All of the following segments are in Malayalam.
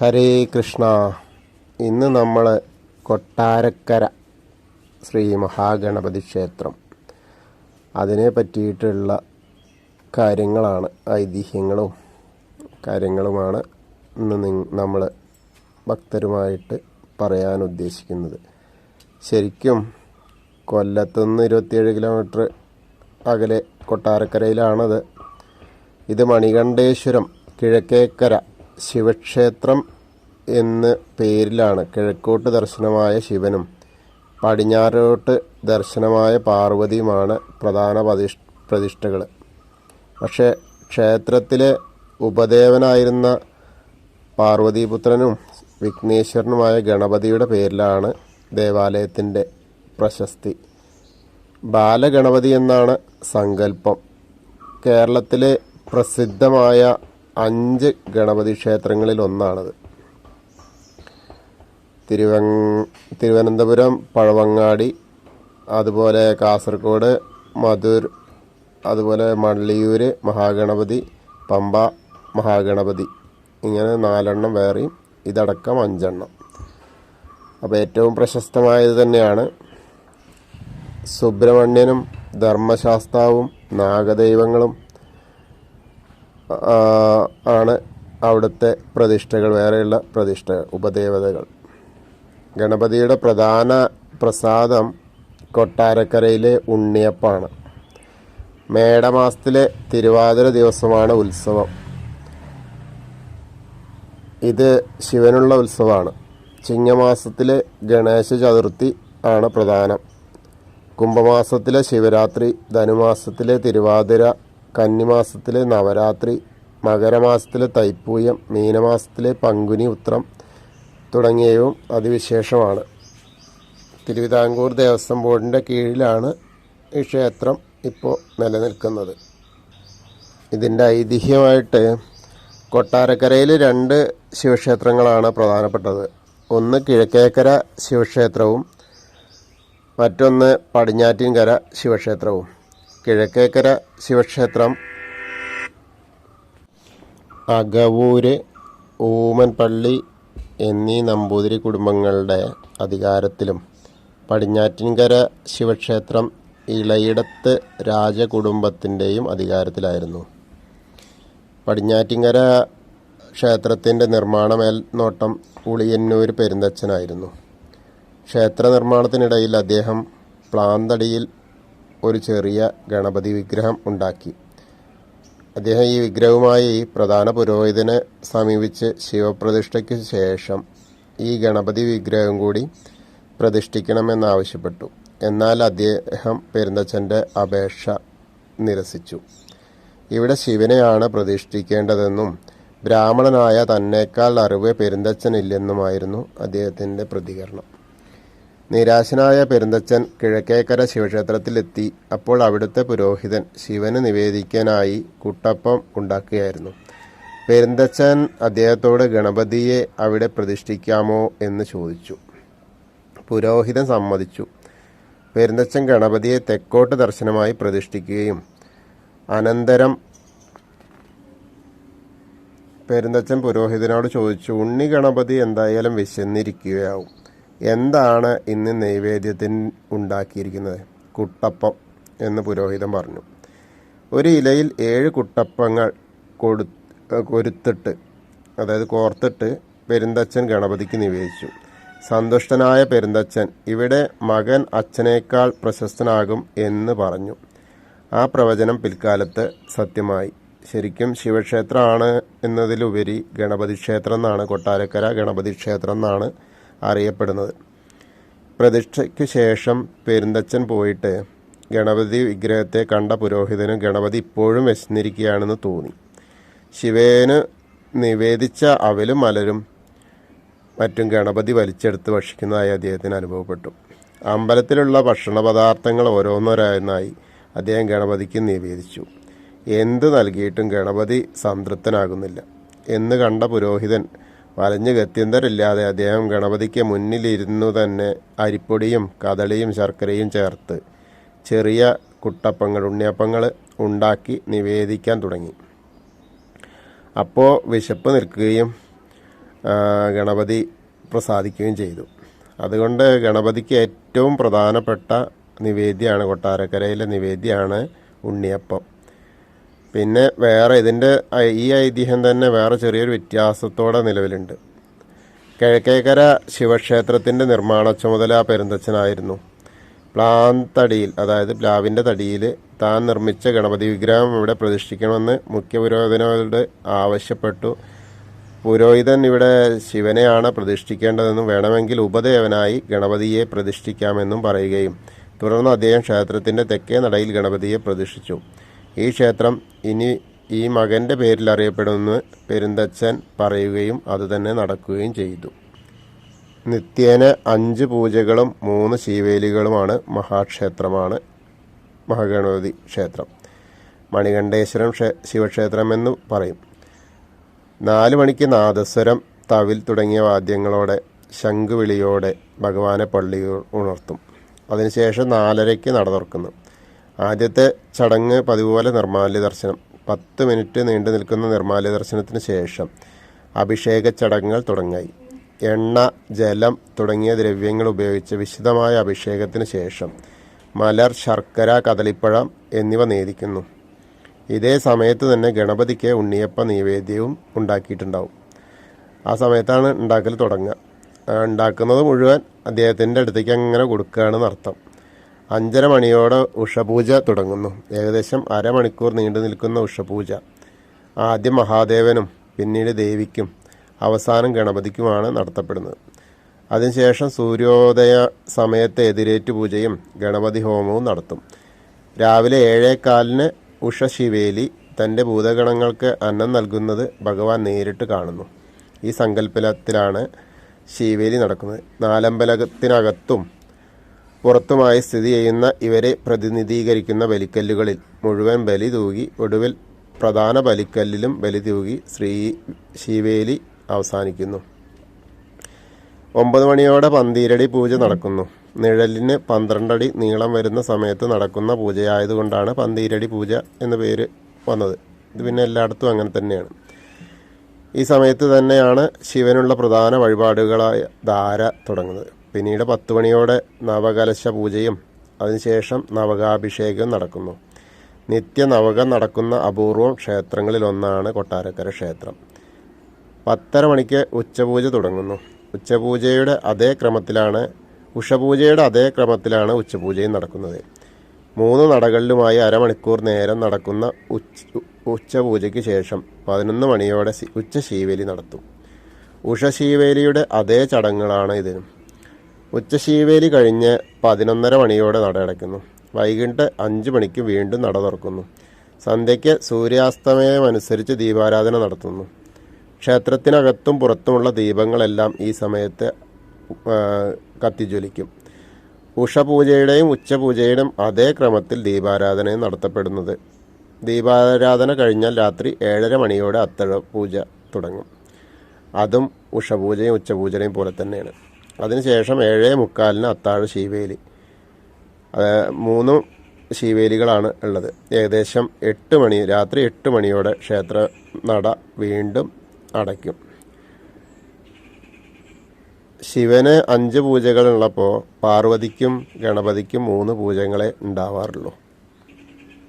ഹരേ കൃഷ്ണ. ഇന്ന് നമ്മൾ കൊട്ടാരക്കര ശ്രീ മഹാഗണപതി ക്ഷേത്രം. അതിനെ പറ്റിയിട്ടുള്ള കാര്യങ്ങളാണ് ഐതിഹ്യങ്ങളും കാര്യങ്ങളുമാണ് ഇന്ന് നമ്മൾ ഭക്തരുമായിട്ട് പറയാൻ ഉദ്ദേശിക്കുന്നത്. ശരിക്കും കൊല്ലത്തുനിന്ന് ഇരുപത്തിയേഴ് കിലോമീറ്റർ അകലെ കൊട്ടാരക്കരയിലാണത്. ഇത് മണികണ്ഠേശ്വരം കിഴക്കേക്കര ശിവക്ഷേത്രം എന്ന് പേരിലാണ് കിഴക്കോട്ട് ദർശനമായ ശിവനും പടിഞ്ഞാറോട്ട് ദർശനമായ പാർവതിയുമാണ് പ്രധാന പ്രതിഷ് പ്രതിഷ്ഠകൾ പക്ഷേ ക്ഷേത്രത്തിലെ ഉപദേവനായിരുന്ന പാർവതീപുത്രനും വിഘ്നേശ്വരനുമായ ഗണപതിയുടെ പേരിലാണ് ദേവാലയത്തിന്റെ പ്രശസ്തി. ബാലഗണപതി എന്നാണ് സങ്കല്പം. കേരളത്തിലെ പ്രസിദ്ധമായ അഞ്ച് ഗണപതി ക്ഷേത്രങ്ങളിൽ ഒന്നാണത്. തിരുവ തിരുവനന്തപുരം പഴവങ്ങാടി അതുപോലെ കാസർഗോഡ് മധുർ അതുപോലെ മള്ളിയൂർ മഹാഗണപതി പമ്പ മഹാഗണപതി. ഇങ്ങനെ നാലെണ്ണം വേറെയും ഇതടക്കം അഞ്ചെണ്ണം. അപ്പോൾ ഏറ്റവും പ്രശസ്തമായത് തന്നെയാണ് സുബ്രഹ്മണ്യനും ധർമ്മശാസ്താവും നാഗദൈവങ്ങളും ആണ് അവിടുത്തെ പ്രതിഷ്ഠകൾ. വേറെയുള്ള പ്രതിഷ്ഠകൾ ഉപദേവതകൾ. ഗണപതിയുടെ പ്രധാന പ്രസാദം കൊട്ടാരക്കരയിലെ ഉണ്ണിയപ്പാണ്. മേടമാസത്തിലെ തിരുവാതിര ദിവസമാണ് ഉത്സവം. ഇത് ശിവനുള്ള ഉത്സവമാണ്. ചിങ്ങമാസത്തിലെ ഗണേശ ചതുർത്ഥി ആണ് പ്രധാനം. കുംഭമാസത്തിലെ ശിവരാത്രി ധനുമാസത്തിലെ തിരുവാതിര കന്നിമാസത്തിലെ നവരാത്രി മകരമാസത്തിലെ തൈപ്പൂയം മീനമാസത്തിലെ പങ്കുനി ഉത്രം തുടങ്ങിയവയും അതിവിശേഷമാണ്. തിരുവിതാംകൂർ ദേവസ്വം ബോർഡിന്റെ കീഴിലാണ് ഈ ക്ഷേത്രം ഇപ്പോൾ നിലനിൽക്കുന്നത്. ഇതിന്റെ ഐതിഹ്യമായിട്ട് കൊട്ടാരക്കരയിൽ രണ്ട് ശിവക്ഷേത്രങ്ങളാണ് പ്രധാനപ്പെട്ടത്. ഒന്ന് കിഴക്കേക്കര ശിവക്ഷേത്രവും മറ്റൊന്ന് പടിഞ്ഞാറ്റിൻകര ശിവക്ഷേത്രവും. കിഴക്കേക്കര ശിവക്ഷേത്രം. അകവൂര് ഊമൻപള്ളി എന്നീ നമ്പൂതിരി കുടുംബങ്ങളുടെ അധികാരത്തിലും പടിഞ്ഞാറ്റിൻകര ശിവക്ഷേത്രം ഇളയിടത്ത് രാജകുടുംബത്തിന്റെയും അധികാരത്തിലായിരുന്നു. പടിഞ്ഞാറ്റിൻകര ക്ഷേത്രത്തിന്റെ നിർമ്മാണ മേൽനോട്ടം ഉളിയന്നൂർ പെരുന്തച്ഛനായിരുന്നു. ക്ഷേത്ര നിർമ്മാണത്തിനിടയിൽ അദ്ദേഹം പ്ലാന്തടിയിൽ ഒരു ചെറിയ ഗണപതി വിഗ്രഹം ഉണ്ടാക്കി. അദ്ദേഹം ഈ വിഗ്രഹവുമായി പ്രധാന പുരോഹിതനെ സമീപിച്ച് ശിവപ്രതിഷ്ഠയ്ക്ക് ശേഷം ഈ ഗണപതി വിഗ്രഹം കൂടി പ്രതിഷ്ഠിക്കണമെന്നാവശ്യപ്പെട്ടു. എന്നാൽ അദ്ദേഹം പെരുന്തച്ഛന്റെ അപേക്ഷ നിരസിച്ചു. ഇവിടെ ശിവനെയാണ് പ്രതിഷ്ഠിക്കേണ്ടതെന്നും ബ്രാഹ്മണനായ തന്നേക്കാൾ അറിവ് പെരുന്തച്ഛനില്ലെന്നുമായിരുന്നു അദ്ദേഹത്തിന്റെ പ്രതികരണം. നിരാശനായ പെരുന്തച്ചൻ കിഴക്കേക്കര ശിവക്ഷേത്രത്തിലെത്തി അപ്പോൾ അവിടുത്തെ പുരോഹിതൻ ശിവന് നിവേദിക്കാനായി കുട്ടപ്പം ഉണ്ടാക്കുകയായിരുന്നു. പെരുന്തച്ചൻ അദ്ദേഹത്തോട് ഗണപതിയെ അവിടെ പ്രതിഷ്ഠിക്കാമോ എന്ന് ചോദിച്ചു. പുരോഹിതൻ സമ്മതിച്ചു. പെരുന്തച്ചൻ ഗണപതിയെ തെക്കോട്ട് ദർശനമായി പ്രതിഷ്ഠിക്കുകയും അനന്തരം പെരുന്തച്ചൻ പുരോഹിതനോട് ചോദിച്ചു ഉണ്ണി ഗണപതി എന്തായാലും വിശന്നിരിക്കുകയാവും. എന്താണ് ഇന്ന് നൈവേദ്യത്തിന് ഉണ്ടാക്കിയിരിക്കുന്നത്? കുട്ടപ്പം എന്ന് പുരോഹിതൻ പറഞ്ഞു. ഒരു ഇലയിൽ ഏഴ് കുട്ടപ്പങ്ങൾ കൊടു കൊരുത്തിട്ട് അതായത് കോർത്തിട്ട് പെരുന്തച്ഛൻ ഗണപതിക്ക് നിവേദിച്ചു. സന്തുഷ്ടനായ പെരുന്തച്ഛൻ ഇവിടെ മകൻ അച്ഛനേക്കാൾ പ്രശസ്തനാകും എന്ന് പറഞ്ഞു. ആ പ്രവചനം പിൽക്കാലത്ത് സത്യമായി. ശരിക്കും ശിവക്ഷേത്രമാണ് എന്നതിലുപരി ഗണപതി ക്ഷേത്രം എന്നാണ് കൊട്ടാരക്കര ഗണപതി ക്ഷേത്രം എന്നാണ് അറിയപ്പെടുന്നത്. പ്രതിഷ്ഠയ്ക്ക് ശേഷം പെരുന്തച്ഛൻ പോയിട്ട് ഗണപതി വിഗ്രഹത്തെ കണ്ട പുരോഹിതന് ഗണപതി ഇപ്പോഴും വിശന്നിരിക്കുകയാണെന്ന് തോന്നി. ശിവേന് നിവേദിച്ച അവലും മലരും മറ്റും ഗണപതി വലിച്ചെടുത്ത് ഭക്ഷിക്കുന്നതായി അദ്ദേഹത്തിന് അനുഭവപ്പെട്ടു. അമ്പലത്തിലുള്ള ഭക്ഷണ പദാർത്ഥങ്ങൾ ഓരോന്നോരോന്നായി അദ്ദേഹം ഗണപതിക്ക് നിവേദിച്ചു. എന്ത് നൽകിയിട്ടും ഗണപതി സംതൃപ്തനാകുന്നില്ല. എന്ന് കണ്ട പുരോഹിതൻ വലഞ്ഞു ഗത്യന്തരില്ലാതെ അദ്ദേഹം ഗണപതിക്ക് മുന്നിലിരുന്നു തന്നെ അരിപ്പൊടിയും കദളിയും ശർക്കരയും ചേർത്ത് ചെറിയ കുട്ടപ്പങ്ങൾ ഉണ്ണിയപ്പങ്ങൾ ഉണ്ടാക്കി നിവേദിക്കാൻ തുടങ്ങി. അപ്പോൾ വിശപ്പ് നിൽക്കുകയും ഗണപതി പ്രസാദിക്കുകയും ചെയ്തു. അതുകൊണ്ട് ഗണപതിക്ക് ഏറ്റവും പ്രധാനപ്പെട്ട നിവേദ്യമാണ് കൊട്ടാരക്കരയിലെ നിവേദ്യമാണ് ഉണ്ണിയപ്പം. പിന്നെ വേറെ ഇതിന്റെ ഈ ഐതിഹ്യം തന്നെ വേറെ ചെറിയൊരു വ്യത്യാസത്തോടെ നിലവിലുണ്ട്. കിഴക്കേക്കര ശിവക്ഷേത്രത്തിന്റെ നിർമ്മാണ ചുമതല പെരുന്തച്ഛനായിരുന്നു. പ്ലാൻ തടിയിൽ അതായത് പ്ലാവിന്റെ തടിയിൽ താൻ നിർമ്മിച്ച ഗണപതി വിഗ്രഹം ഇവിടെ പ്രതിഷ്ഠിക്കണമെന്ന് മുഖ്യ പുരോഹിതനോട് ആവശ്യപ്പെട്ടു. പുരോഹിതൻ ഇവിടെ ശിവനെയാണ് പ്രതിഷ്ഠിക്കേണ്ടതെന്നും വേണമെങ്കിൽ ഉപദേവനായി ഗണപതിയെ പ്രതിഷ്ഠിക്കാമെന്നും പറയുകയും തുടർന്ന് അദ്ദേഹം ക്ഷേത്രത്തിന്റെ തെക്കേ നടയിൽ ഗണപതിയെ പ്രതിഷ്ഠിച്ചു. ഈ ക്ഷേത്രം ഇനി ഈ മകന്റെ പേരിൽ അറിയപ്പെടുമെന്ന് പെരുന്തച്ഛൻ പറയുകയും അതുതന്നെ നടക്കുകയും ചെയ്തു. നിത്യേന അഞ്ച് പൂജകളും മൂന്ന് ശീവേലികളുമാണ് മഹാക്ഷേത്രമാണ് മഹാഗണപതി ക്ഷേത്രം. മണികണ്ഠേശ്വരം ക്ഷേ ശിവക്ഷേത്രം എന്ന് പറയും. നാല് മണിക്ക് നാദസ്വരം തവിൽ തുടങ്ങിയ വാദ്യങ്ങളോടെ ശംഖുവിളിയോടെ ഭഗവാനെ പള്ളി ഉണർത്തും. അതിനുശേഷം നാലരയ്ക്ക് നട തുറക്കുന്നു. ആദ്യത്തെ ചടങ്ങ് പതിവ് പോലെ നിർമാല്യ ദർശനം. പത്ത് മിനിറ്റ് നീണ്ടു നിൽക്കുന്ന നിർമാല്യ ദർശനത്തിന് ശേഷം അഭിഷേക ചടങ്ങുകൾ തുടങ്ങായി. എണ്ണ ജലം തുടങ്ങിയ ദ്രവ്യങ്ങൾ ഉപയോഗിച്ച് വിശദമായ അഭിഷേകത്തിന് ശേഷം മലർ ശർക്കര കദളിപ്പഴം എന്നിവ നേരിക്കുന്നു ഇതേ സമയത്ത് തന്നെ ഗണപതിക്ക് ഉണ്ണിയപ്പ നിവേദ്യവും ഉണ്ടാക്കിയിട്ടുണ്ടാവും. ആ സമയത്താണ് ഉണ്ടാക്കൽ തുടങ്ങുക. ഉണ്ടാക്കുന്നത് മുഴുവൻ അദ്ദേഹത്തിന്റെ അടുത്തേക്ക് അങ്ങനെ കൊടുക്കുകയാണെന്ന് അർത്ഥം അഞ്ചര മണിയോടെ ഉഷപൂജ തുടങ്ങുന്നു. ഏകദേശം അരമണിക്കൂർ നീണ്ടു നിൽക്കുന്ന ഉഷപൂജ. ആദ്യം മഹാദേവനും പിന്നീട് ദേവിക്കും അവസാനം ഗണപതിക്കുമാണ് നടത്തപ്പെടുന്നത്. അതിനുശേഷം സൂര്യോദയ സമയത്തെ എതിരേറ്റ് പൂജയും ഗണപതി ഹോമവും നടത്തും. രാവിലെ ഏഴേകാലിന് ഉഷശിവേലി തന്റെ ഭൂതഗണങ്ങൾക്ക് അന്നം നൽകുന്നത് ഭഗവാൻ നേരിട്ട് കാണുന്നു. ഈ സങ്കല്പത്തിലാണ് ശിവേലി നടക്കുന്നത്. നാലമ്പലത്തിനകത്തും പുറത്തുമായി സ്ഥിതി ചെയ്യുന്ന ഇവരെ പ്രതിനിധീകരിക്കുന്ന ബലിക്കല്ലുകളിൽ മുഴുവൻ ബലി തൂകി ഒടുവിൽ പ്രധാന ബലിക്കല്ലിലും ബലി തൂകി ശ്രീ ശിവേലി അവസാനിക്കുന്നു. ഒമ്പത് മണിയോടെ പന്തീരടി പൂജ നടക്കുന്നു. നിഴലിന് പന്ത്രണ്ടടി നീളം വരുന്ന സമയത്ത് നടക്കുന്ന പൂജയായതുകൊണ്ടാണ് പന്തീരടി പൂജ എന്ന പേര് വന്നത്. ഇത് പിന്നെ എല്ലായിടത്തും അങ്ങനെ തന്നെയാണ്. ഈ സമയത്ത് തന്നെയാണ് ശിവനുള്ള പ്രധാന വഴിപാടുകളായ ധാര തുടങ്ങുന്നത്. പിന്നീട് പത്ത് മണിയോടെ നവകലശ പൂജയും അതിനുശേഷം നവകാഭിഷേകവും നടക്കുന്നു. നിത്യ നവകം നടക്കുന്ന അപൂർവം ക്ഷേത്രങ്ങളിലൊന്നാണ് കൊട്ടാരക്കര ക്ഷേത്രം. പത്തര മണിക്ക് ഉച്ചപൂജ തുടങ്ങുന്നു. ഉച്ചപൂജയുടെ അതേ ക്രമത്തിലാണ് ഉഷപൂജയുടെ അതേ ക്രമത്തിലാണ് ഉച്ചപൂജയും നടക്കുന്നത്. മൂന്ന് നടകളിലുമായി അരമണിക്കൂർ നേരം നടക്കുന്ന ഉച്ച ഉച്ചപൂജയ്ക്ക് ശേഷം പതിനൊന്ന് മണിയോടെ ഉച്ച ശീവേലി നടത്തും. ഉഷശീവേലിയുടെ അതേ ചടങ്ങുകളാണ് ഇതിനും. ഉച്ചശീവേലി കഴിഞ്ഞ് പതിനൊന്നര മണിയോടെ നട അടയ്ക്കുന്നു. വൈകിട്ട് അഞ്ച് മണിക്ക് വീണ്ടും നട തുറക്കുന്നു. സന്ധ്യയ്ക്ക് സൂര്യാസ്തമയമനുസരിച്ച് ദീപാരാധന നടത്തുന്നു. ക്ഷേത്രത്തിനകത്തും പുറത്തുമുള്ള ദീപങ്ങളെല്ലാം ഈ സമയത്ത് കത്തിജ്വലിക്കും. ഉഷപൂജയുടെയും ഉച്ചപൂജയുടെയും അതേ ക്രമത്തിൽ ദീപാരാധനയും നടത്തപ്പെടുന്നത്. ദീപാരാധന കഴിഞ്ഞാൽ രാത്രി ഏഴര മണിയോടെ അത്തഴ പൂജ തുടങ്ങും. അതും ഉഷപൂജയും ഉച്ചപൂജയും പോലെ തന്നെയാണ്. അതിനുശേഷം ഏഴേ മുക്കാലിന് അത്താഴ ശീവേലി. മൂന്ന് ശീവേലികളാണ് ഉള്ളത്. ഏകദേശം എട്ട് മണി രാത്രി എട്ട് മണിയോടെ ക്ഷേത്ര നട വീണ്ടും അടയ്ക്കും. ശിവന് അഞ്ച് പൂജകളുള്ളപ്പോൾ പാർവതിക്കും ഗണപതിക്കും മൂന്ന് പൂജകളെ ഉണ്ടാവാറുള്ളൂ.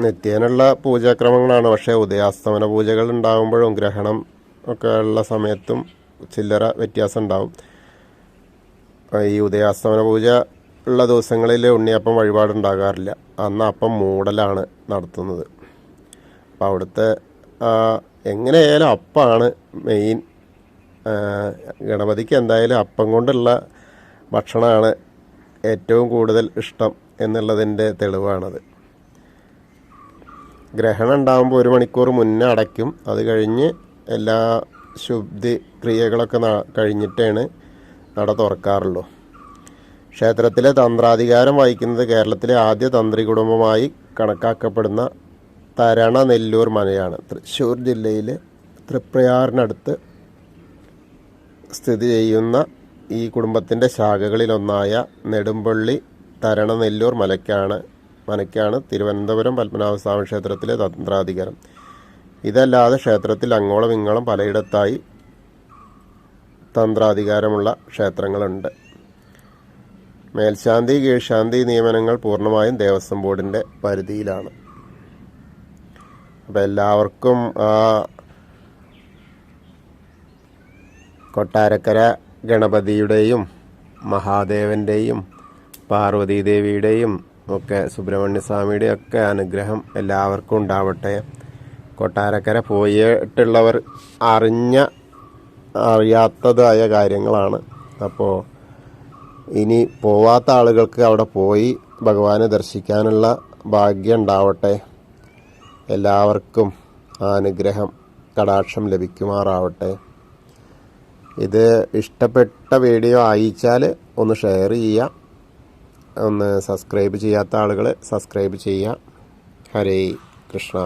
നിത്യേനുള്ള പൂജാക്രമങ്ങളാണ് പക്ഷേ ഉദയാസ്തമന പൂജകൾ ഉണ്ടാകുമ്പോഴും ഗ്രഹണം ഒക്കെ ഉള്ള സമയത്തും ചില്ലറ വ്യത്യാസം ഉണ്ടാവും. ഈ ഉദയാസ്തമന പൂജ ഉള്ള ദിവസങ്ങളിൽ ഉണ്ണിയപ്പം വഴിപാടുണ്ടാകാറില്ല. അന്ന് അപ്പം മൂടലാണ് നടത്തുന്നത്. അപ്പം അവിടുത്തെ എങ്ങനെയായാലും അപ്പമാണ് മെയിൻ ഗണപതിക്ക് എന്തായാലും അപ്പം കൊണ്ടുള്ള ഭക്ഷണമാണ് ഏറ്റവും കൂടുതൽ ഇഷ്ടം എന്നുള്ളതിന്റെ തെളിവാണത്. ഗ്രഹണം ഉണ്ടാകുമ്പോൾ ഒരു മണിക്കൂർ മുന്നേ അടയ്ക്കും. അത് കഴിഞ്ഞ് എല്ലാ ശുദ്ധി ക്രിയകളൊക്കെ കഴിഞ്ഞിട്ടാണ് നട തുറക്കാറുള്ളൂ. ക്ഷേത്രത്തിലെ തന്ത്രാധികാരം വഹിക്കുന്നത് കേരളത്തിലെ ആദ്യ തന്ത്രി കുടുംബമായി കണക്കാക്കപ്പെടുന്ന തരണ നെല്ലൂർ മനയാണ്. തൃശ്ശൂർ ജില്ലയിലെ തൃപ്രയാറിനടുത്ത് സ്ഥിതി ചെയ്യുന്ന ഈ കുടുംബത്തിന്റെ ശാഖകളിലൊന്നായ നെടുമ്പള്ളി തരണ നെല്ലൂർ മലയ്ക്കാണ് മനയ്ക്കാണ് തിരുവനന്തപുരം പത്മനാഭസ്വാമി ക്ഷേത്രത്തിലെ തന്ത്രാധികാരം. ഇതല്ലാതെ ക്ഷേത്രത്തിൽ അങ്ങോളം ഇങ്ങോളം പലയിടത്തായി തന്ത്രാധികാരമുള്ള ക്ഷേത്രങ്ങളുണ്ട്. മേൽശാന്തി കീഴ്ശാന്തി നിയമനങ്ങൾ പൂർണമായും ദേവസ്വം ബോർഡിന്റെ പരിധിയിലാണ്. അപ്പോൾ എല്ലാവർക്കും ആ കൊട്ടാരക്കര ഗണപതിയുടെയും മഹാദേവന്റെയും പാർവതീദേവിയുടെയും ഒക്കെ സുബ്രഹ്മണ്യസ്വാമിയുടെയും ഒക്കെ അനുഗ്രഹം എല്ലാവർക്കും ഉണ്ടാവട്ടെ. കൊട്ടാരക്കര പോയിട്ടുള്ളവർ അറിഞ്ഞ അറിയാത്തതായ കാര്യങ്ങളാണ്. അപ്പോൾ ഇനി പോവാത്ത ആളുകൾക്ക് അവിടെ പോയി ഭഗവാനെ ദർശിക്കാനുള്ള ഭാഗ്യം ഉണ്ടാവട്ടെ. എല്ലാവർക്കും അനുഗ്രഹം കടാക്ഷം ലഭിക്കുമാറാവട്ടെ. ഇത് ഇഷ്ടപ്പെട്ട വീഡിയോ അയച്ചാൽ ഒന്ന് ഷെയർ ചെയ്യുക ഒന്ന് സബ്സ്ക്രൈബ് ചെയ്യാത്ത ആളുകൾ സബ്സ്ക്രൈബ് ചെയ്യുക ഹരേ കൃഷ്ണ.